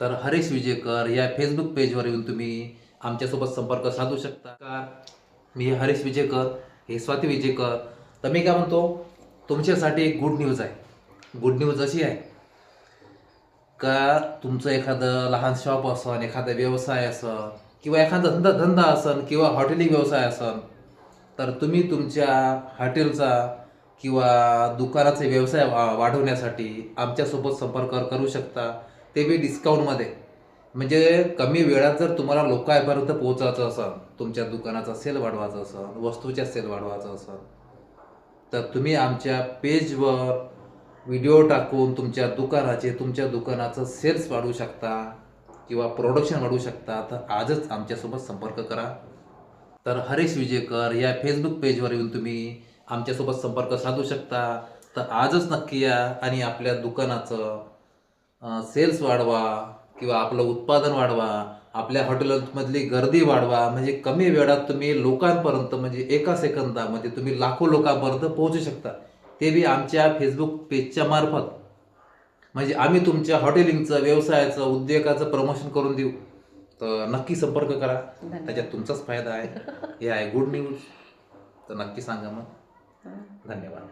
तर हरीश विजेकर या फेसबुक पेजवर येऊन तुम्ही आमच्यासोबत संपर्क साधू शकता. का मी हरीश विजेकर हे स्वाती विजेकर. तर मी काय म्हणतो तुमच्यासाठी एक गुड न्यूज आहे. गुड न्यूज अशी आहे का तुमचं एखादं लहान शॉप असन एखादा व्यवसाय असन किंवा एखादा धंदा धंदा असन किंवा हॉटेलिंग व्यवसाय असन तर तुम्ही तुमच्या हॉटेलचा किंवा दुकानाचे व्यवसाय वा- वाढवण्यासाठी आमच्यासोबत संपर्क करू शकता. ते बी डिस्काउंटमध्ये म्हणजे कमी वेळात जर तुम्हाला लोकांपर्यंत पोहोचायचं असेल तुमच्या दुकानाचा सेल वाढवायचा असेल वस्तूच्या सेल वाढवायचा असेल तर तुम्ही आमच्या पेजवर व्हिडिओ टाकून तुमच्या दुकानाचे तुमच्या दुकानाचं सेल्स वाढवू शकता किंवा प्रोडक्शन वाढवू शकता तर आजच आमच्यासोबत संपर्क करा. तर हरीश विजेकर या फेसबुक पेजवर येऊन तुम्ही आमच्यासोबत संपर्क साधू शकता. तर आजच नक्की या आणि आपल्या दुकानाचं सेल्स वाढवा किंवा आपलं उत्पादन वाढवा आपल्या हॉटेलमधली गर्दी वाढवा. म्हणजे कमी वेळात तुम्ही लोकांपर्यंत म्हणजे एका सेकंदामध्ये तुम्ही लाखो लोकांपर्यंत पोहोचू शकता. ते बी आमच्या फेसबुक पेजच्या मार्फत. म्हणजे आम्ही तुमच्या हॉटेलिंगचं व्यवसायाचं उद्योगाचं प्रमोशन करून देऊ. तर नक्की संपर्क करा. त्याच्यात तुमचाच फायदा आहे. हे आहे गुड न्यूज तर नक्की सांगा मग. धन्यवाद.